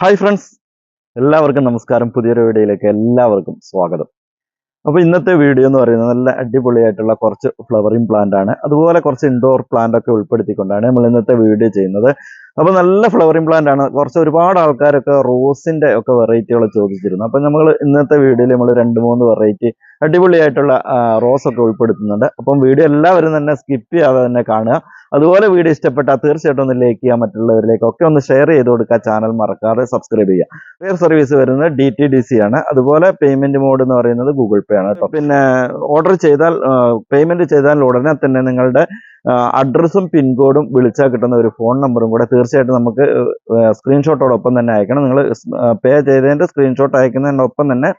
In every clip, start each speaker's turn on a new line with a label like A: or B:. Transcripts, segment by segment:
A: Hi friends എല്ലാവർക്കും നമസ്കാരം. പുതിയൊരു വീഡിയോയിലേക്ക് എല്ലാവർക്കും സ്വാഗതം. അപ്പോൾ ഇന്നത്തെ വീഡിയോ എന്ന് പറയുന്നത് നല്ല അടിപൊളിയായിട്ടുള്ള കുറച്ച് ഫ്ലവറിംഗ് പ്ലാന്റ് ആണ്. അതുപോലെ കുറച്ച് ഇൻഡോർ പ്ലാന്റ് ഒക്കെ ഉൾപ്പെടുത്തിക്കൊണ്ടാണ് നമ്മൾ ഇന്നത്തെ വീഡിയോ ചെയ്യുന്നത്. അപ്പോൾ നല്ല ഫ്ലവറിംഗ് പ്ലാന്റ് ആണ്. കുറച്ച് ഒരുപാട് ആൾക്കാരൊക്കെ റോസിന്റെ ഒക്കെ വെറൈറ്റികൾ ചോദിച്ചിരുന്നു. അപ്പോൾ നമ്മൾ ഇന്നത്തെ വീഡിയോയിൽ നമ്മൾ രണ്ട് മൂന്ന് വെറൈറ്റി അടിപൊളിയായിട്ടുള്ള റോസ് ഒക്കെ ഉൾപ്പെടുത്തുന്നുണ്ട്. അപ്പം വീഡിയോ എല്ലാവരും തന്നെ സ്കിപ്പ് ചെയ്യാതെ തന്നെ കാണുക. അതുപോലെ വീഡിയോ ഇഷ്ടപ്പെട്ടാൽ തീർച്ചയായിട്ടും ഒന്ന് ലൈക്ക് ചെയ്യുക മറ്റുള്ളവരിലേക്ക് ഒക്കെ ഒന്ന് ഷെയർ ചെയ്ത് കൊടുക്കുക. ചാനൽ മറക്കാതെ സബ്സ്ക്രൈബ് ചെയ്യുക. വേറെ സർവീസ് വരുന്നത് ഡി ടി ഡി സി ആണ്. അതുപോലെ പേയ്മെന്റ് മോഡ് എന്ന് പറയുന്നത് ഗൂഗിൾ പേ ആണ്. പിന്നെ ഓർഡർ ചെയ്താൽ പേയ്മെന്റ് ചെയ്താൽ ഉടനെ തന്നെ നിങ്ങളുടെ അഡ്രസ്സും പിൻകോഡും വിളിച്ചാൽ കിട്ടുന്ന ഒരു ഫോൺ നമ്പറും കൂടെ തീർച്ചയായിട്ടും നമുക്ക് സ്ക്രീൻഷോട്ടോടൊപ്പം തന്നെ അയക്കണം. നിങ്ങൾ പേ ചെയ്തതിന്റെ സ്ക്രീൻഷോട്ട് അയക്കുന്നതിനൊപ്പം തന്നെ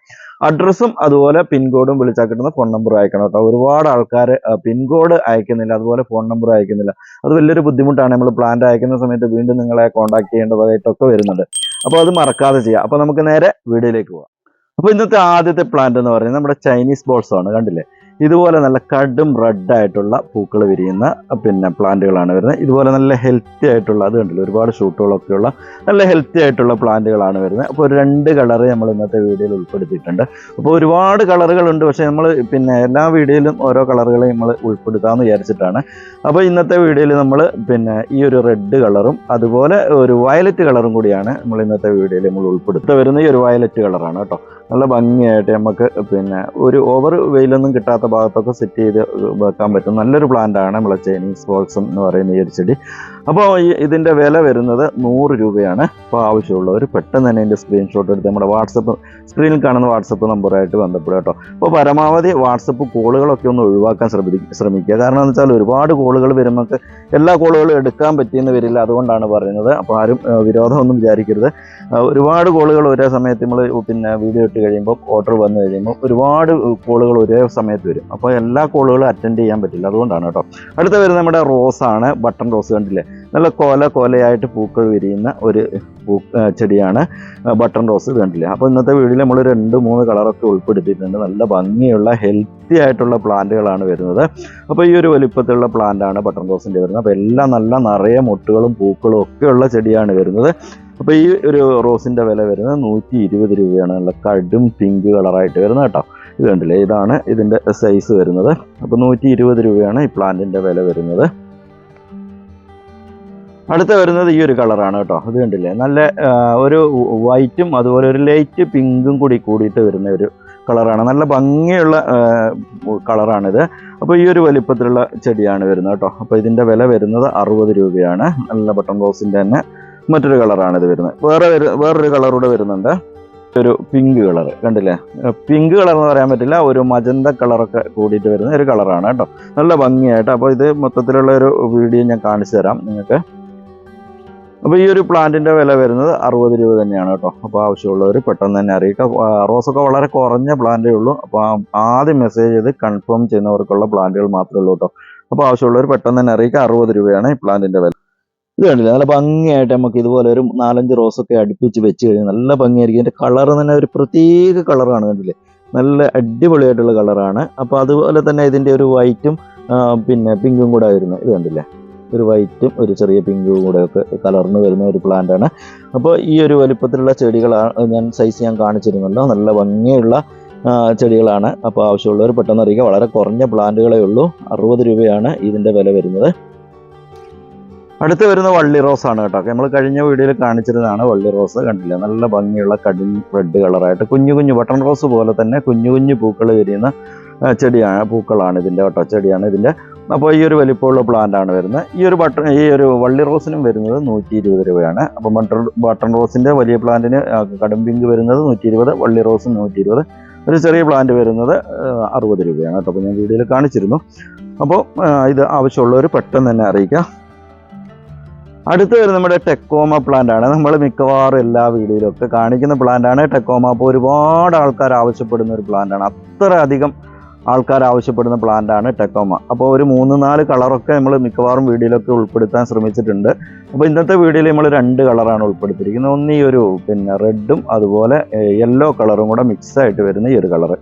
A: അഡ്രസ്സും അതുപോലെ പിൻകോഡും വിളിച്ചാൽ കിട്ടുന്ന ഫോൺ നമ്പറും അയക്കണം കേട്ടോ. ഒരുപാട് ആൾക്കാർ പിൻകോഡ് അയക്കുന്നില്ല അതുപോലെ ഫോൺ നമ്പർ അയക്കുന്നില്ല. അത് വലിയൊരു ബുദ്ധിമുട്ടാണ്. നമ്മൾ പ്ലാന്റ് അയക്കുന്ന സമയത്ത് വീണ്ടും നിങ്ങളെ കോൺടാക്ട് ചെയ്യേണ്ടതായിട്ടൊക്കെ വരുന്നുണ്ട്. അപ്പോൾ അത് മറക്കാതെ ചെയ്യാം. അപ്പോൾ നമുക്ക് നേരെ വീഡിയോയിലേക്ക് പോവാം. അപ്പോൾ ഇന്നത്തെ ആദ്യത്തെ പ്ലാന്റ് എന്ന് പറയുന്നത് നമ്മുടെ ചൈനീസ് ബോൾസ് ആണ്. കണ്ടില്ലേ? ഇതുപോലെ നല്ല കടും റെഡ് ആയിട്ടുള്ള പൂക്കൾ വിരിയുന്ന പിന്നെ പ്ലാന്റുകളാണ് വരുന്നത്. ഇതുപോലെ നല്ല ഹെൽത്തി ആയിട്ടുള്ള അത് കണ്ടില്ല ഒരുപാട് ഷൂട്ടുകളൊക്കെയുള്ള നല്ല ഹെൽത്തി ആയിട്ടുള്ള പ്ലാന്റുകളാണ് വരുന്നത്. അപ്പോൾ ഒരു രണ്ട് കളറ് നമ്മൾ ഇന്നത്തെ വീഡിയോയിൽ ഉൾപ്പെടുത്തിയിട്ടുണ്ട്. അപ്പോൾ ഒരുപാട് കളറുകളുണ്ട് പക്ഷേ നമ്മൾ പിന്നെ എല്ലാ വീഡിയോയിലും ഓരോ കളറുകളെ നമ്മൾ ഉൾപ്പെടുത്താമെന്ന് വിചാരിച്ചിട്ടാണ്. അപ്പോൾ ഇന്നത്തെ വീഡിയോയിൽ നമ്മൾ പിന്നെ ഈ ഒരു റെഡ് കളറും അതുപോലെ ഒരു വയലറ്റ് കളറും കൂടിയാണ് നമ്മൾ ഇന്നത്തെ വീഡിയോയിൽ നമ്മൾ ഉൾപ്പെടുത്തുക വരുന്ന ഈ ഒരു വയലറ്റ് കളറാണ് കേട്ടോ. നല്ല ഭംഗിയായിട്ട് നമുക്ക് പിന്നെ ഒരു ഓവർ വെയിലൊന്നും കിട്ടാത്ത ഭാഗത്തൊക്കെ സെറ്റ് ചെയ്ത് വെക്കാൻ പറ്റും. നല്ലൊരു പ്ലാന്റ് ആണ്. നമ്മളെ ചൈനീസ് ബോൾസം എന്ന് പറയുന്ന ഈ ഒരു ചെടി. അപ്പോൾ ഇതിന്റെ വില വരുന്നത് നൂറ് രൂപയാണ്. അപ്പോൾ ആവശ്യമുള്ളവർ പെട്ടെന്ന് തന്നെ ഇതിന്റെ സ്ക്രീൻഷോട്ട് എടുത്ത് നമ്മുടെ വാട്സപ്പ് സ്ക്രീനിൽ കാണുന്ന വാട്സപ്പ് നമ്പറായിട്ട് ബന്ധപ്പെടുക കേട്ടോ. അപ്പോൾ പരമാവധി വാട്സപ്പ് കോളുകളൊക്കെ ഒന്ന് ഒഴിവാക്കാൻ ശ്രമിക്കുക ശ്രമിക്കുക. കാരണം എന്ന് വെച്ചാൽ ഒരുപാട് കോളുകൾ വരുമ്പോൾ എല്ലാ കോളുകളും എടുക്കാൻ പറ്റിയെന്ന് വരില്ല. അതുകൊണ്ടാണ് പറയുന്നത്. അപ്പോൾ ആരും വിരോധമൊന്നും വിചാരിക്കരുത്. ഒരുപാട് കോളുകൾ ഒരേ സമയത്ത് നമ്മൾ പിന്നെ വീഡിയോ ഇട്ട് കഴിയുമ്പോൾ ഓർഡർ വന്നു കഴിയുമ്പോൾ ഒരുപാട് കോളുകൾ ഒരേ സമയത്ത് വരും. അപ്പോൾ എല്ലാ കോളുകളും അറ്റൻഡ് ചെയ്യാൻ പറ്റില്ല. അതുകൊണ്ടാണ് കേട്ടോ. അടുത്ത വരുന്നത് നമ്മുടെ റോസാണ്. ബട്ടൺ റോസ് കണ്ടില്ലേ? നല്ല കോല കോലയായിട്ട് പൂക്കൾ വിരിയുന്ന ഒരു പൂ ചെടിയാണ് ബട്ടൺ റോസ് കണ്ടില്ലേ? അപ്പോൾ ഇന്നത്തെ വീഡിയോയിൽ നമ്മൾ രണ്ട് മൂന്ന് കളറൊക്കെ ഉൾപ്പെടുത്തിയിട്ടുണ്ട്. നല്ല ഭംഗിയുള്ള ഹെൽത്തി ആയിട്ടുള്ള പ്ലാന്റുകളാണ് വരുന്നത്. അപ്പോൾ ഈ ഒരു വലിപ്പത്തിലുള്ള പ്ലാന്റാണ് ബട്ടൺ റോസിന്റെ വരുന്നത്. അപ്പോൾ എല്ലാം നല്ല നിറയെ മുട്ടുകളും പൂക്കളും ഒക്കെയുള്ള ചെടിയാണ് വരുന്നത്. അപ്പോൾ ഈ ഒരു റോസിന്റെ വില വരുന്നത് നൂറ്റി ഇരുപത് രൂപയാണ്. നല്ല കടും പിങ്ക് കളറായിട്ട് വരുന്നത് കേട്ടോ. ഇത് കണ്ടില്ലേ? ഇതാണ് ഇതിന്റെ സൈസ് വരുന്നത്. അപ്പോൾ നൂറ്റി ഇരുപത് രൂപയാണ് ഈ പ്ലാന്റിന്റെ വില വരുന്നത്. അടുത്ത വരുന്നത് ഈ ഒരു കളറാണ് കേട്ടോ. അത് കണ്ടില്ലേ? നല്ല ഒരു വൈറ്റും അതുപോലെ ഒരു ലൈറ്റ് പിങ്കും കൂടി കൂടിയിട്ട് വരുന്ന ഒരു കളറാണ് നല്ല ഭംഗിയുള്ള കളറാണിത് അപ്പോൾ ഈ ഒരു വലിപ്പത്തിലുള്ള ചെടിയാണ് വരുന്നത് കേട്ടോ. അപ്പോൾ ഇതിന്റെ വില വരുന്നത് അറുപത് രൂപയാണ്. നല്ല ബട്ടൺ റോസിന്റെ തന്നെ മറ്റൊരു കളറാണ് ഇത് വരുന്നത്. വേറെ വേറൊരു കളറൂടെ വരുന്നുണ്ട്. ഒരു പിങ്ക് കളർ കണ്ടില്ലേ? പിങ്ക് കളർ എന്ന് പറയാൻ പറ്റില്ല. ഒരു മജന്ത കളറൊക്കെ കൂടിയിട്ട് വരുന്ന ഒരു കളറാണ് കേട്ടോ. നല്ല ഭംഗിയായിട്ട്. അപ്പോൾ ഇത് മൊത്തത്തിലുള്ള ഒരു വീഡിയോ ഞാൻ കാണിച്ചു തരാം. നിങ്ങൾക്ക് അപ്പോൾ ഈ ഒരു പ്ലാന്റിന്റെ വില വരുന്നത് അറുപത് രൂപ തന്നെയാണ് കേട്ടോ. അപ്പോൾ ആവശ്യമുള്ളവർ പെട്ടെന്ന് തന്നെ അറിയിക്കുക റോസൊക്കെ വളരെ കുറഞ്ഞ പ്ലാന്റേ ഉള്ളൂ. അപ്പോൾ ആദ്യം മെസ്സേജ് ചെയ്ത് കൺഫേം ചെയ്യുന്നവർക്കുള്ള പ്ലാന്റുകൾ മാത്രമേ ഉള്ളൂ കേട്ടോ. അപ്പോൾ ആവശ്യമുള്ളവർ പെട്ടെന്ന് തന്നെ അറിയിക്കുക അറുപത് രൂപയാണ് ഈ പ്ലാന്റിന്റെ വില. ഇത് കണ്ടില്ല? നല്ല ഭംഗിയായിട്ട് നമുക്ക് ഇതുപോലെ ഒരു നാലഞ്ച് റോസൊക്കെ അടുപ്പിച്ച് വെച്ച് കഴിഞ്ഞാൽ നല്ല ഭംഗിയായിരിക്കും. അതിന്റെ കളർ തന്നെ ഒരു പ്രത്യേക കളറാണ് കണ്ടില്ലേ? നല്ല അടിപൊളിയായിട്ടുള്ള കളറാണ് അപ്പോൾ അതുപോലെ തന്നെ ഇതിന്റെ ഒരു വൈറ്റും പിന്നെ പിങ്കും കൂടെ ആയിരുന്നു ഇത് കണ്ടില്ലേ? ഒരു വൈറ്റും ഒരു ചെറിയ പിങ്കും കൂടെ ഒക്കെ കലർന്ന് വരുന്ന ഒരു പ്ലാന്റ് ആണ്. അപ്പോൾ ഈ ഒരു വലിപ്പത്തിലുള്ള ചെടികളാണ് ഞാൻ സൈസ് ഞാൻ കാണിച്ചിരുന്നല്ലോ. നല്ല ഭംഗിയുള്ള ചെടികളാണ്. അപ്പോൾ ആവശ്യമുള്ളവർ പെട്ടെന്ന് അറിയിക്കുക. വളരെ കുറഞ്ഞ പ്ലാന്റുകളേ ഉള്ളൂ. അറുപത് രൂപയാണ് ഇതിന്റെ വില വരുന്നത്. അടുത്ത് വരുന്ന വള്ളി റോസ് ആണ് കേട്ടോ. നമ്മൾ കഴിഞ്ഞ വീഡിയോയിൽ കാണിച്ചിരുന്നതാണ് വള്ളി റോസ് കണ്ടില്ല? നല്ല ഭംഗിയുള്ള കടും റെഡ് കളറായിട്ട് കുഞ്ഞു കുഞ്ഞു ബട്ടൺ റോസ് പോലെ തന്നെ കുഞ്ഞു കുഞ്ഞു പൂക്കൾ വിരിയുന്ന ചെടിയാണ് പൂക്കളാണ് ഇതിന്റെ കേട്ടോ. ചെടിയാണ് ഇതിന്റെ അപ്പോൾ ഈ ഒരു വലിപ്പമുള്ള പ്ലാന്റ് ആണ് വരുന്നത്. ഈ ഒരു ബട്ടൺ ഈ ഒരു വള്ളി റോസിനും വരുന്നത് നൂറ്റി ഇരുപത് രൂപയാണ്. അപ്പോൾ ബട്ടൺ ബട്ടൺ റോസിന്റെ വലിയ പ്ലാന്റിന് ആ, കടും പിങ്ക് വരുന്നത് നൂറ്റി ഇരുപത് വള്ളി റോസ് നൂറ്റി ഇരുപത് ഒരു ചെറിയ പ്ലാന്റ് വരുന്നത് അറുപത് രൂപയാണ് കേട്ടോ. അപ്പോൾ ഞാൻ വീഡിയോയിൽ കാണിച്ചിരുന്നു. അപ്പോൾ ഇത് ആവശ്യമുള്ളവർ പെട്ടെന്ന് തന്നെ അറിയിക്കുക. അടുത്ത് വരുന്നത് നമ്മുടെ ടെക്കോമ പ്ലാന്റാണ് നമ്മൾ മിക്കവാറും എല്ലാ വീഡിയോയിലും ഒക്കെ കാണിക്കുന്ന പ്ലാന്റ് ആണ്. ടെക്കോമ അപ്പോൾ ഒരുപാട് ആൾക്കാർ ആവശ്യപ്പെടുന്ന ഒരു പ്ലാന്റാണ് അത്ര അധികം ആൾക്കാർ ആവശ്യപ്പെടുന്ന പ്ലാന്റാണ് ടെക്കോമ. അപ്പോൾ ഒരു മൂന്ന് നാല് കളറൊക്കെ നമ്മൾ മിക്കവാറും വീഡിയോയിലൊക്കെ ഉൾപ്പെടുത്താൻ ശ്രമിച്ചിട്ടുണ്ട്. അപ്പോൾ ഇന്നത്തെ വീഡിയോയിൽ നമ്മൾ രണ്ട് കളറാണ് ഉൾപ്പെടുത്തിയിരിക്കുന്നത്. ഒന്ന് ഈ ഒരു പിന്നെ റെഡും അതുപോലെ യെല്ലോ കളറും കൂടെ മിക്സ് ആയിട്ട് വരുന്ന ഈ ഒരു കളറ്.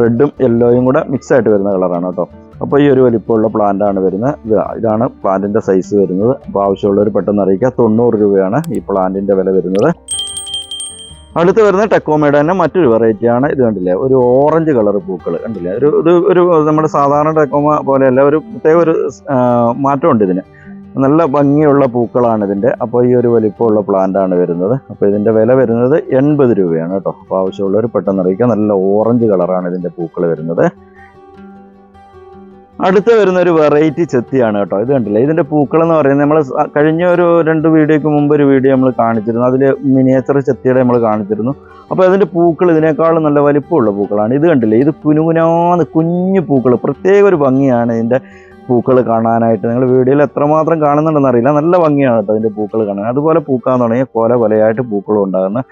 A: റെഡും യെല്ലോയും കൂടെ മിക്സ് ആയിട്ട് വരുന്ന കളറാണ് കേട്ടോ. അപ്പോൾ ഈ ഒരു വലിപ്പമുള്ള പ്ലാന്റാണ് വരുന്നത്. ഇതാണ് പ്ലാന്റിന്റെ സൈസ് വരുന്നത്. അപ്പോൾ ആവശ്യമുള്ളവർ പെട്ടെന്ന് അറിയിക്കുക. തൊണ്ണൂറ് രൂപയാണ് ഈ പ്ലാന്റിന്റെ വില വരുന്നത്. അടുത്ത് വരുന്ന ടെക്കോമയുടെ തന്നെ മറ്റൊരു വെറൈറ്റി ആണ് ഇത് കണ്ടില്ലേ? ഒരു ഓറഞ്ച് കളർ പൂക്കൾ കണ്ടില്ലേ? ഒരു ഇത് ഒരു നമ്മുടെ സാധാരണ ടെക്കോമ പോലെയല്ല ഒരു പ്രത്യേക ഒരു മാറ്റമുണ്ട് ഇതിന്. നല്ല ഭംഗിയുള്ള പൂക്കളാണ് ഇതിന്റെ അപ്പോൾ ഈ ഒരു വലിപ്പമുള്ള പ്ലാന്റ് ആണ് വരുന്നത്. അപ്പോൾ ഇതിന്റെ വില വരുന്നത് എൺപത് രൂപയാണ് കേട്ടോ. അപ്പോൾ ആവശ്യമുള്ളവർ പെട്ടെന്ന് അറിയിക്കുക നല്ല ഓറഞ്ച് കളറാണ് ഇതിന്റെ പൂക്കൾ വരുന്നത്. അടുത്ത് വരുന്ന ഒരു വെറൈറ്റി ചെത്തിയാണ് കേട്ടോ. ഇത് കണ്ടില്ല? ഇതിന്റെ പൂക്കൾ എന്ന് പറയുന്നത് നമ്മൾ കഴിഞ്ഞ ഒരു രണ്ട് വീഡിയോക്ക് മുമ്പ് ഒരു വീഡിയോ നമ്മൾ കാണിച്ചിരുന്നു. അതിൽ മിനിയേച്ചർ ചെത്തിയുടെ നമ്മൾ കാണിച്ചിരുന്നു. അപ്പോൾ അതിന്റെ പൂക്കൾ ഇതിനേക്കാളും നല്ല വലിപ്പമുള്ള പൂക്കളാണ്. ഇത് കണ്ടില്ലേ? ഇത് കുനുകുനാന്ന് കുഞ്ഞു പൂക്കൾ. പ്രത്യേക ഒരു ഭംഗിയാണ് ഇതിന്റെ പൂക്കൾ കാണാനായിട്ട്. നിങ്ങൾ വീഡിയോയിൽ എത്രമാത്രം കാണുന്നുണ്ടെന്ന് അറിയില്ല. നല്ല ഭംഗിയാണ് കേട്ടോ ഇതിന്റെ പൂക്കൾ കാണാൻ. അതുപോലെ പൂക്കാൻ തുടങ്ങിയ കൊല കൊലയായിട്ട് പൂക്കളും ഉണ്ടാകുന്ന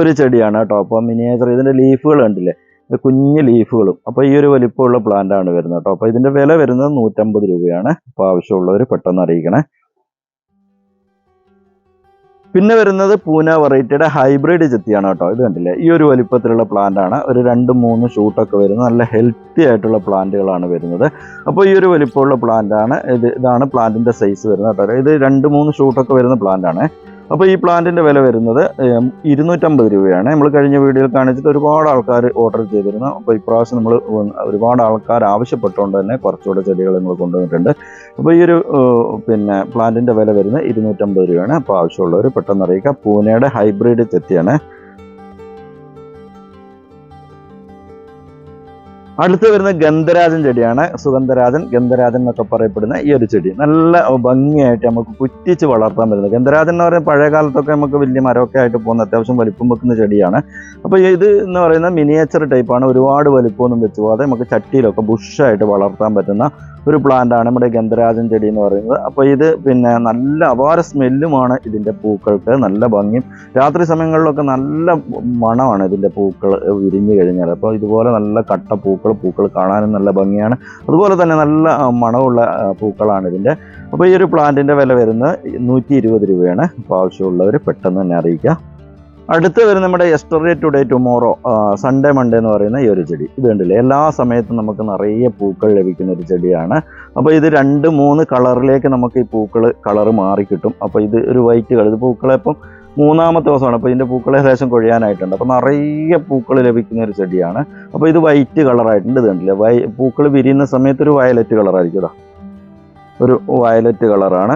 A: ഒരു ചെടിയാണ് കേട്ടോ. അപ്പോൾ മിനിയേച്ചർ ഇതിന്റെ ലീഫുകൾ കണ്ടില്ലേ? കുഞ്ഞ് ലീഫുകളും. അപ്പോൾ ഈ ഒരു വലിപ്പമുള്ള പ്ലാന്റ് ആണ് വരുന്നത് കേട്ടോ. അപ്പോൾ ഇതിന്റെ വില വരുന്നത് നൂറ്റമ്പത് രൂപയാണ്. അപ്പോൾ ആവശ്യമുള്ളവർ പെട്ടെന്ന് അറിയിക്കണേ. പിന്നെ വരുന്നത് പൂന വെറൈറ്റിയുടെ ഹൈബ്രിഡ് ചെത്തിയാണ് കേട്ടോ. ഇത് കണ്ടില്ലേ? ഈ ഒരു വലിപ്പത്തിലുള്ള പ്ലാന്റ് ആണ്. ഒരു രണ്ട് മൂന്ന് ഷൂട്ടൊക്കെ വരുന്നത്. നല്ല ഹെൽത്തി ആയിട്ടുള്ള പ്ലാന്റുകളാണ് വരുന്നത്. അപ്പോൾ ഈ ഒരു വലിപ്പമുള്ള പ്ലാന്റ് ആണ്. ഇത് ഇതാണ് പ്ലാന്റിന്റെ സൈസ് വരുന്നത് കേട്ടോ. ഇത് രണ്ട് മൂന്ന് ഷൂട്ടൊക്കെ വരുന്ന പ്ലാന്റ് ആണ്. അപ്പോൾ ഈ പ്ലാന്റിന്റെ വില വരുന്നത് ഇരുന്നൂറ്റമ്പത് രൂപയാണ്. നമ്മൾ കഴിഞ്ഞ വീഡിയോയിൽ കാണിച്ചിട്ട് ഒരുപാട് ആൾക്കാർ ഓർഡർ ചെയ്തിരുന്നു. അപ്പോൾ ഇപ്രാവശ്യം നമ്മൾ ഒരുപാട് ആൾക്കാർ ആവശ്യപ്പെട്ടുകൊണ്ട് തന്നെ കുറച്ചുകൂടെ ചെടികൾ നമ്മൾ കൊണ്ടുവന്നിട്ടുണ്ട്. അപ്പോൾ ഈ ഒരു പിന്നെ പ്ലാന്റിന്റെ വില വരുന്നത് ഇരുന്നൂറ്റമ്പത് രൂപയാണ്. അപ്പോൾ ആവശ്യമുള്ളവർ പെട്ടെന്ന് അറിയിക്കുക പൂനെയുടെ ഹൈബ്രിഡ് ചെത്തിയാണ് അടുത്ത് വരുന്ന ഗന്ധരാജൻ ചെടിയാണ്. സുഗന്ധരാജൻ ഗന്ധരാജൻ എന്നൊക്കെ പറയപ്പെടുന്ന ഈ ഒരു ചെടി. നല്ല ഭംഗിയായിട്ട് നമുക്ക് കുറ്റിച്ച് വളർത്താൻ പറ്റുന്നത്. ഗന്ധരാജൻ എന്ന് പറയുന്നത് പഴയ കാലത്തൊക്കെ നമുക്ക് വലിയ മരമൊക്കെ ആയിട്ട് പോകുന്ന അത്യാവശ്യം വലിപ്പം വെക്കുന്ന ചെടിയാണ്. അപ്പോൾ ഇത് എന്ന് പറയുന്ന മിനിയേച്ചർ ടൈപ്പാണ് ഒരുപാട് വലിപ്പമൊന്നും വെച്ച് പോകാതെ നമുക്ക് ചട്ടിയിലൊക്കെ ബുഷായിട്ട് വളർത്താൻ പറ്റുന്ന ഒരു പ്ലാന്റാണ് നമ്മുടെ ഗന്ധരാജൻ ചെടി എന്ന് പറയുന്നത്. അപ്പോൾ ഇത് പിന്നെ നല്ല അപാര സ്മെല്ലുമാണ് ഇതിന്റെ പൂക്കൾക്ക്. നല്ല ഭംഗിയും രാത്രി സമയങ്ങളിലൊക്കെ നല്ല മണമാണ് ഇതിന്റെ പൂക്കൾ വിരിഞ്ഞു കഴിഞ്ഞാൽ. അപ്പോൾ ഇതുപോലെ നല്ല കട്ട പൂക്കൾ പൂക്കൾ കാണാനും നല്ല ഭംഗിയാണ്. അതുപോലെ തന്നെ നല്ല മണമുള്ള പൂക്കളാണ് ഇതിന്റെ. അപ്പോൾ ഈ ഒരു പ്ലാന്റിന്റെ വില വരുന്നത് നൂറ്റി രൂപയാണ്. അപ്പോൾ ആവശ്യമുള്ളവർ പെട്ടെന്ന് തന്നെ അറിയിക്കുക. അടുത്ത് വരുന്ന നമ്മുടെ yesterday today tomorrow Sunday Monday എന്ന് പറയുന്ന ഈ ഒരു ചെടി. ഇത് കണ്ടില്ലേ? എല്ലാ സമയത്തും നമുക്ക് നിറയെ പൂക്കൾ ലഭിക്കുന്ന ഒരു ചെടിയാണ്. അപ്പോൾ ഇത് രണ്ട് മൂന്ന് കളറിലേക്ക് നമുക്ക് ഈ പൂക്കൾ കളർ മാറിക്കിട്ടും അപ്പോൾ ഇത് ഒരു വൈറ്റ് കളർ. ഇത് പൂക്കളെ ഇപ്പം മൂന്നാമത്തെ ദിവസമാണ്. അപ്പോൾ ഇതിന്റെ പൂക്കൾ ഏകദേശം കൊഴിയാനായിട്ടുണ്ട്. അപ്പോൾ നിറയെ പൂക്കൾ ലഭിക്കുന്ന ഒരു ചെടിയാണ്. അപ്പോൾ ഇത് വൈറ്റ് കളറായിട്ടുണ്ട്. ഇത് കണ്ടില്ലേ? വൈ പൂക്കൾ വിരിയുന്ന സമയത്ത് ഒരു വയലറ്റ് കളറായിരിക്കും ഇതാ. ഒരു വയലറ്റ് കളറാണ്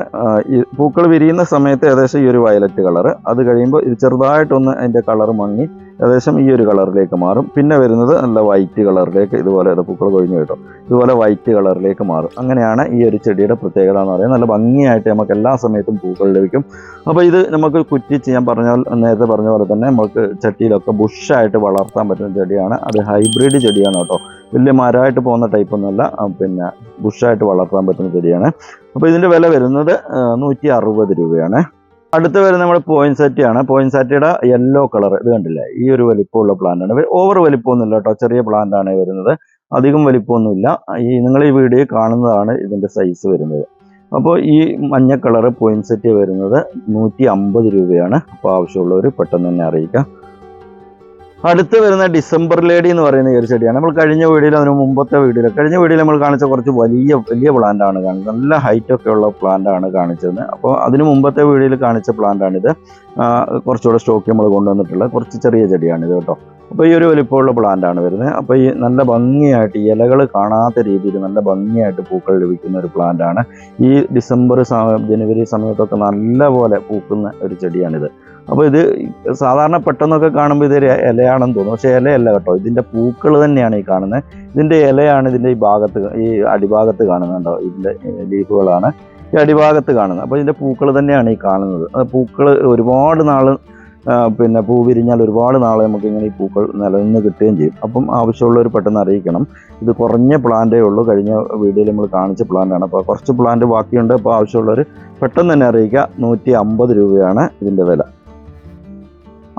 A: ഈ പൂക്കൾ വിരിയുന്ന സമയത്ത് ഏകദേശം ഈ ഒരു വയലറ്റ് കളർ അത് കഴിയുമ്പോൾ ഇത് ചെറുതായിട്ടൊന്ന് അതിന്റെ കളർ മങ്ങി ഏകദേശം ഈ ഒരു കളറിലേക്ക് മാറും. പിന്നെ വരുന്നത് നല്ല വൈറ്റ് കളറിലേക്ക് ഇതുപോലെ അത് പൂക്കൾ കൊഴിഞ്ഞു കിട്ടും. ഇതുപോലെ വൈറ്റ് കളറിലേക്ക് മാറും. അങ്ങനെയാണ് ഈ ഒരു ചെടിയുടെ പ്രത്യേകത എന്ന് പറയുന്നത്. നല്ല ഭംഗിയായിട്ട് നമുക്ക് എല്ലാ സമയത്തും പൂക്കൾ ലഭിക്കും. അപ്പോൾ ഇത് നമുക്ക് കുറ്റി ഞാൻ പറഞ്ഞ നേരത്തെ പറഞ്ഞ പോലെ തന്നെ നമുക്ക് ചട്ടിയിലൊക്കെ ബുഷായിട്ട് വളർത്താൻ പറ്റുന്ന ചെടിയാണ്. അത് ഹൈബ്രിഡ് ചെടിയാണ് കേട്ടോ. വലിയ മരമായിട്ട് പോകുന്ന ടൈപ്പ് ഒന്നുമല്ല പിന്നെ ബുഷായിട്ട് വളർത്താൻ പറ്റുന്ന ചെടിയാണ്. അപ്പോൾ ഇതിന്റെ വില വരുന്നത് നൂറ്റി അറുപത് രൂപയാണ്. അടുത്ത് വരുന്ന നമ്മുടെ പോയിൻസാറ്റിയാണ് പോയിൻസാറ്റിയുടെ യെല്ലോ കളർ ഇത് കണ്ടില്ലേ? ഈ ഒരു വലിപ്പമുള്ള പ്ലാന്റ് ആണ്. ഓവർ വലിപ്പമൊന്നുമില്ല കേട്ടോ. ചെറിയ ആണ് വരുന്നത്. അധികം വലിപ്പമൊന്നുമില്ല. ഈ നിങ്ങൾ ഈ വീഡിയോ കാണുന്നതാണ് ഇതിന്റെ സൈസ് വരുന്നത്. അപ്പോൾ ഈ മഞ്ഞ കളർ പോയിൻസെറ്റ് വരുന്നത് നൂറ്റി അമ്പത് രൂപയാണ്. അപ്പോൾ ആവശ്യമുള്ളവർ പെട്ടെന്ന് തന്നെ അറിയിക്കുക അടുത്ത് വരുന്ന ഡിസംബർ ലേഡി എന്ന് പറയുന്ന ഒരു ചെടിയാണ്. നമ്മൾ കഴിഞ്ഞ വീഡിയോയിൽ അതിന് മുമ്പത്തെ വീഡിയോയിൽ കഴിഞ്ഞ വീഡിയോയിൽ നമ്മൾ കാണിച്ച കുറച്ച് വലിയ വലിയ പ്ലാന്റ് ആണ് കാണിച്ചത്. നല്ല ഹൈറ്റ് ഒക്കെ ഉള്ള പ്ലാന്റ് ആണ് കാണിച്ചത്. അപ്പോൾ അതിന് മുമ്പത്തെ വീഡിയോയിൽ കാണിച്ച പ്ലാന്റ് ആണിത്. ആ, കുറച്ചുകൂടെ സ്റ്റോക്ക് നമ്മൾ കൊണ്ടുവന്നിട്ടുള്ള കുറച്ച് ചെറിയ ചെടിയാണിത് കേട്ടോ. അപ്പോൾ ഈ ഒരു വലിപ്പമുള്ള പ്ലാന്റ് ആണ് വരുന്നത്. അപ്പോൾ ഈ നല്ല ഭംഗിയായിട്ട് ഇലകൾ കാണാത്ത രീതിയിൽ നല്ല ഭംഗിയായിട്ട് പൂക്കൾ ലഭിക്കുന്ന ഒരു പ്ലാന്റ് ആണ്. ഈ ഡിസംബർ ജനുവരി സമയത്തൊക്കെ നല്ല പോലെ പൂക്കുന്ന ഒരു ചെടിയാണിത്. അപ്പോൾ ഇത് സാധാരണ പെട്ടെന്നൊക്കെ കാണുമ്പോൾ ഇതൊരു ഇലയാണെന്ന് തോന്നുന്നു. പക്ഷേ ഇലയല്ല കേട്ടോ. ഇതിന്റെ പൂക്കൾ തന്നെയാണ് ഈ കാണുന്നത്. ഇതിന്റെ ഇലയാണ് ഇതിന്റെ ഈ ഭാഗത്ത് ഈ അടിഭാഗത്ത് കാണുന്നുണ്ടോ ഇതിന്റെ ലീഫുകളാണ് ഈ അടിഭാഗത്ത് കാണുന്നത്. അപ്പോൾ ഇതിന്റെ പൂക്കൾ തന്നെയാണ് ഈ കാണുന്നത്. പൂക്കൾ ഒരുപാട് നാൾ പിന്നെ പൂ വിരിഞ്ഞാൽ ഒരുപാട് നാളെ നമുക്കിങ്ങനെ ഈ പൂക്കൾ നിലനിന്ന് കിട്ടുകയും ചെയ്യും. അപ്പം ആവശ്യമുള്ളവർ പെട്ടെന്ന് അറിയിക്കണം. ഇത് കുറഞ്ഞ പ്ലാന്റേ ഉള്ളൂ. കഴിഞ്ഞ വീഡിയോയിൽ നമ്മൾ കാണിച്ച പ്ലാന്റാണ്. അപ്പോൾ കുറച്ച് പ്ലാന്റ് ബാക്കിയുണ്ട്. അപ്പോൾ ആവശ്യമുള്ളവർ പെട്ടെന്ന് തന്നെ അറിയിക്കുക. നൂറ്റി അമ്പത് രൂപയാണ് ഇതിന്റെ വില.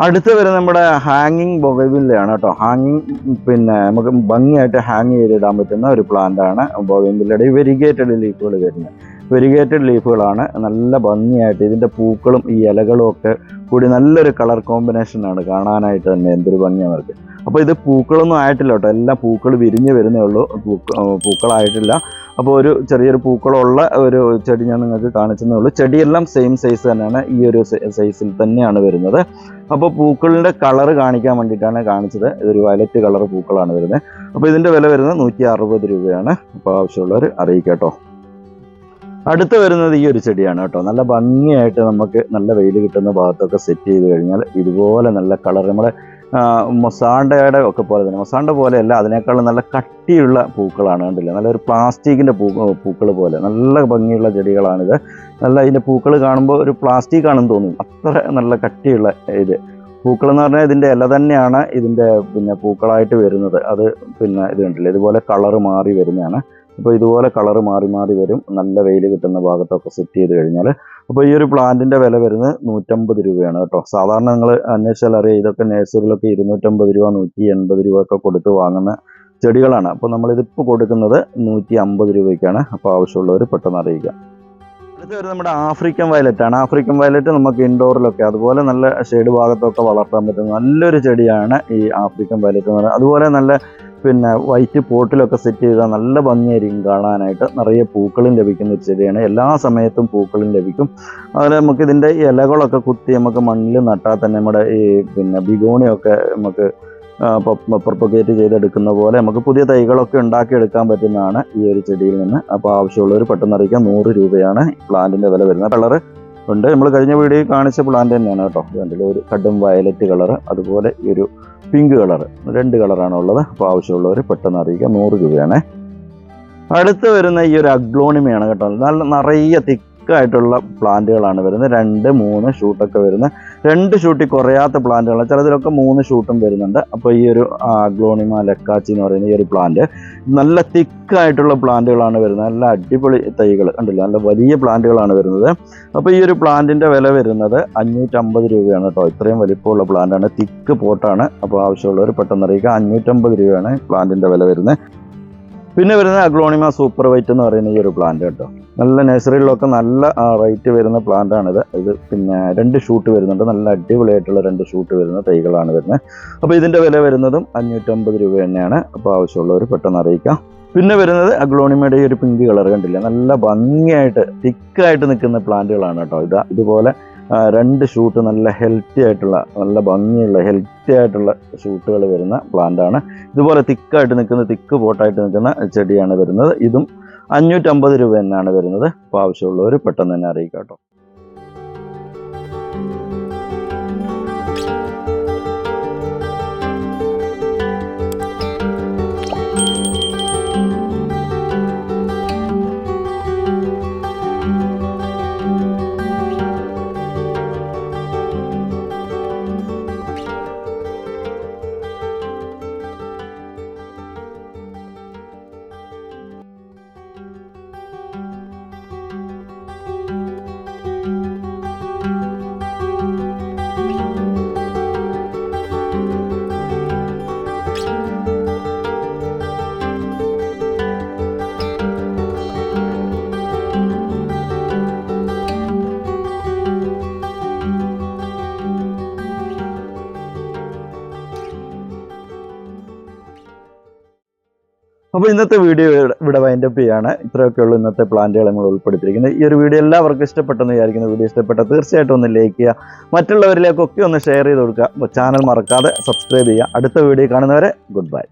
A: അടുത്ത് വരുന്ന നമ്മുടെ ഹാങ്ങിങ് ബൊഗവില്ലയാണ് കേട്ടോ. ഹാങ്ങിങ് പിന്നെ നമുക്ക് ഭംഗിയായിട്ട് ഹാങ് ചെയ്തിടാൻ പറ്റുന്ന ഒരു പ്ലാന്റ് ആണ് ബൊഗൈവില്ലയുടെ ഈ വെരിഗേറ്റഡ് ലീഫുകൾ വരുന്നത്. വെരിഗേറ്റഡ് ലീഫുകളാണ് നല്ല ഭംഗിയായിട്ട് ഇതിന്റെ പൂക്കളും ഈ ഇലകളും ഒക്കെ കൂടി നല്ലൊരു കളർ കോമ്പിനേഷനാണ് കാണാനായിട്ട് തന്നെ എന്തൊരു ഭംഗിയാണ് അവർക്ക്. അപ്പോൾ ഇത് പൂക്കളൊന്നും ആയിട്ടില്ല കേട്ടോ. എല്ലാം പൂക്കൾ വിരിഞ്ഞ് വരുന്നേ ഉള്ളൂ. പൂക്ക പൂക്കളായിട്ടില്ല. അപ്പോൾ ഒരു ചെറിയൊരു പൂക്കളുള്ള ഒരു ചെടി ഞാൻ നിങ്ങൾക്ക് കാണിച്ചതേ ഉള്ളൂ. ചെടിയെല്ലാം സെയിം സൈസ് തന്നെയാണ്. ഈ ഒരു സൈസിൽ തന്നെയാണ് വരുന്നത്. അപ്പോൾ പൂക്കളിന്റെ കളർ കാണിക്കാൻ വേണ്ടിയിട്ടാണ് കാണിച്ചത്. ഇതൊരു വയലറ്റ് കളർ പൂക്കളാണ് വരുന്നത്. അപ്പോൾ ഇതിന്റെ വില വരുന്നത് നൂറ്റി അറുപത് രൂപയാണ്. അപ്പോൾ ആവശ്യമുള്ളവർ അറിയിക്കാട്ടോ അടുത്ത് വരുന്നത് ഈ ഒരു ചെടിയാണ് കേട്ടോ. നല്ല ഭംഗിയായിട്ട് നമുക്ക് നല്ല വെയിൽ കിട്ടുന്ന ഭാഗത്തൊക്കെ സെറ്റ് ചെയ്ത് കഴിഞ്ഞാൽ ഇതുപോലെ നല്ല കളർ നമ്മുടെ മൊസാണ്ടയുടെ ഒക്കെ പോലെ തന്നെ. മൊസാണ്ട പോലെയല്ല അതിനേക്കാളും നല്ല കട്ടിയുള്ള പൂക്കളാണ് കണ്ടില്ല? നല്ലൊരു പ്ലാസ്റ്റിക്കിന്റെ പൂ പൂക്കൾ പോലെ. നല്ല ഭംഗിയുള്ള ചെടികളാണിത്. നല്ല ഇതിന്റെ പൂക്കൾ കാണുമ്പോൾ ഒരു പ്ലാസ്റ്റിക് ആണെന്ന് തോന്നും. അത്ര നല്ല കട്ടിയുള്ള ഇത്. പൂക്കൾ എന്ന് പറഞ്ഞാൽ ഇതിന്റെ ഇല തന്നെയാണ് ഇതിന്റെ പിന്നെ പൂക്കളായിട്ട് വരുന്നത്. അത് പിന്നെ ഇത് കണ്ടില്ല? ഇതുപോലെ കളറ് മാറി വരുന്നതാണ്. അപ്പോൾ ഇതുപോലെ കളർ മാറി മാറി വരും. നല്ല വെയിൽ കിട്ടുന്ന ഭാഗത്തൊക്കെ സെറ്റ് ചെയ്ത് കഴിഞ്ഞാൽ അപ്പോൾ ഈ ഒരു പ്ലാന്റിന്റെ വില വരുന്നത് നൂറ്റമ്പത് രൂപയാണ് കേട്ടോ. സാധാരണ നിങ്ങൾ അന്വേഷിച്ചാൽ അറിയാം ഇതൊക്കെ നഴ്സറിയിലൊക്കെ ഇരുന്നൂറ്റമ്പത് രൂപ നൂറ്റി എൺപത് രൂപ ഒക്കെ കൊടുത്ത് വാങ്ങുന്ന ചെടികളാണ്. അപ്പോൾ നമ്മളിതിപ്പോൾ കൊടുക്കുന്നത് നൂറ്റി അമ്പത് രൂപയ്ക്കാണ്. അപ്പോൾ ആവശ്യമുള്ളവർ പെട്ടെന്ന് അറിയിക്കുക അടുത്ത നമ്മുടെ ആഫ്രിക്കൻ വയലറ്റ് ആണ്. ആഫ്രിക്കൻ വയലറ്റ് നമുക്ക് ഇൻഡോറിലൊക്കെ അതുപോലെ നല്ല ഷെയ്ഡ് ഭാഗത്തൊക്കെ വളർത്താൻ പറ്റുന്ന നല്ലൊരു ചെടിയാണ് ഈ ആഫ്രിക്കൻ വയലറ്റ് എന്ന് പറയുന്നത്. അതുപോലെ നല്ല പിന്നെ വൈറ്റ് പോട്ടിലൊക്കെ സെറ്റ് ചെയ്താൽ നല്ല ഭംഗിയായിരിക്കും കാണാനായിട്ട്. നിറയെ പൂക്കളും ലഭിക്കുന്ന ഒരു ചെടിയാണ്. എല്ലാ സമയത്തും പൂക്കളും ലഭിക്കും. അതുപോലെ നമുക്ക് ഇതിന്റെ ഇലകളൊക്കെ കുത്തി നമുക്ക് മണ്ണിൽ നട്ടാൽ തന്നെ നമ്മുടെ ഈ പിന്നെ ബിഗോണിയൊക്കെ നമുക്ക് പ്രൊപ്പഗേറ്റ് ചെയ്തെടുക്കുന്ന പോലെ നമുക്ക് പുതിയ തൈകളൊക്കെ ഉണ്ടാക്കിയെടുക്കാൻ പറ്റുന്നതാണ് ഈ ഒരു ചെടിയിൽ നിന്ന്. അപ്പോൾ ആവശ്യമുള്ളവർ പെട്ടെന്ന് അറിയിക്കാം. നൂറ് രൂപയാണ് പ്ലാന്റിന്റെ വില വരുന്നത്. കളറ് ഉണ്ട്. നമ്മൾ കഴിഞ്ഞ വീഡിയോ കാണിച്ച പ്ലാന്റ് തന്നെയാണ് കേട്ടോ. രണ്ടിൽ ഒരു കടും വയലറ്റ് കളറ് അതുപോലെ ഈ ഒരു പിങ്ക് കളർ രണ്ട് കളറാണ് ഉള്ളത്. അപ്പോൾ ആവശ്യമുള്ളവർ പെട്ടെന്ന് അറിയിക്കുക നൂറ് രൂപയാണ്. അടുത്ത് വരുന്ന ഈ ഒരു അഗ്ലോണിമയാണ് കേട്ടോ. നല്ല നിറയെ തിക്കായിട്ടുള്ള പ്ലാന്റുകളാണ് വരുന്നത്. രണ്ട് മൂന്ന് ഷൂട്ടൊക്കെ വരുന്ന രണ്ട് ഷൂട്ടിൽ കുറയാത്ത പ്ലാന്റുകളാണ്. ചിലതിലൊക്കെ മൂന്ന് ഷൂട്ടും വരുന്നുണ്ട്. അപ്പോൾ ഈ ഒരു ഗ്ലോണിമ ലക്കാച്ചി എന്ന് പറയുന്ന ഈ ഒരു പ്ലാന്റ് നല്ല തിക്ക് ആയിട്ടുള്ള പ്ലാന്റുകളാണ് വരുന്നത്. നല്ല അടിപൊളി തൈകൾ കണ്ടില്ല? നല്ല വലിയ പ്ലാന്റുകളാണ് വരുന്നത്. അപ്പോൾ ഈ ഒരു പ്ലാന്റിന്റെ വില വരുന്നത് അഞ്ഞൂറ്റമ്പത് രൂപയാണ് കേട്ടോ. ഇത്രയും വലിപ്പമുള്ള പ്ലാന്റാണ്. തിക്ക് പോട്ടാണ്. അപ്പോൾ ആവശ്യമുള്ളവർ പെട്ടെന്ന് അറിയിക്കുക. അഞ്ഞൂറ്റമ്പത് രൂപയാണ് പ്ലാന്റിന്റെ വില വരുന്നത്. പിന്നെ വരുന്നത് അഗ്ലോണിമ സൂപ്പർ വൈറ്റ് എന്ന് പറയുന്ന ഈ ഒരു പ്ലാന്റ് കേട്ടോ. നല്ല നഴ്സറികളിലൊക്കെ നല്ല റേറ്റ് വരുന്ന പ്ലാന്റാണിത് ഇത് പിന്നെ രണ്ട് ഷൂട്ട് വരുന്നുണ്ട്. നല്ല അടിപൊളിയായിട്ടുള്ള രണ്ട് ഷൂട്ട് വരുന്ന തൈകളാണ് വരുന്നത്. അപ്പോൾ ഇതിന്റെ വില വരുന്നതും അഞ്ഞൂറ്റമ്പത് രൂപ തന്നെയാണ്. അപ്പോൾ ആവശ്യമുള്ളവർ പെട്ടെന്ന് അറിയിക്കാം. പിന്നെ വരുന്നത് അഗ്ലോണിമയുടെ ഈ ഒരു പിങ്ക് കളർ കണ്ടില്ല? നല്ല ഭംഗിയായിട്ട് തിക്കായിട്ട് നിൽക്കുന്ന പ്ലാന്റുകളാണ് കേട്ടോ. ഇതാ ഇതുപോലെ രണ്ട് ഷൂട്ട് നല്ല ഹെൽത്തി ആയിട്ടുള്ള നല്ല ഭംഗിയുള്ള ഹെൽത്തി ആയിട്ടുള്ള ഷൂട്ടുകൾ വരുന്ന പ്ലാന്റ് ആണ്. ഇതുപോലെ തിക്കായിട്ട് നിൽക്കുന്ന തിക്ക് പോട്ടായിട്ട് നിൽക്കുന്ന ചെടിയാണ് വരുന്നത്. ഇതും അഞ്ഞൂറ്റമ്പത് രൂപ എന്നാണ് വരുന്നത്. അപ്പോൾ ആവശ്യമുള്ളവർ പെട്ടെന്ന് തന്നെ അറിയിക്കാം കേട്ടോ. അപ്പോൾ ഇന്നത്തെ വീഡിയോ ഇവിടെ വൈൻഡപ്പ് ചെയ്യാണ്. ഇത്രയൊക്കെ ഉള്ളൂ ഇന്നത്തെ പ്ലാന്റുകൾ നമ്മൾ ഉൾപ്പെടുത്തിയിരിക്കുന്നത്. ഈ ഒരു വീഡിയോ എല്ലാവർക്കും ഇഷ്ടപ്പെട്ടെന്ന് വിചാരിക്കുന്ന. വീഡിയോ ഇഷ്ടപ്പെട്ട തീർച്ചയായിട്ടും ഒന്ന് ലൈക്ക് ചെയ്യുക. മറ്റുള്ളവരിലേക്കൊക്കെ ഒന്ന് ഷെയർ ചെയ്ത് കൊടുക്കുക. ചാനൽ മറക്കാതെ സബ്സ്ക്രൈബ് ചെയ്യുക. അടുത്ത വീഡിയോ കാണുന്നവരെ ഗുഡ് ബൈ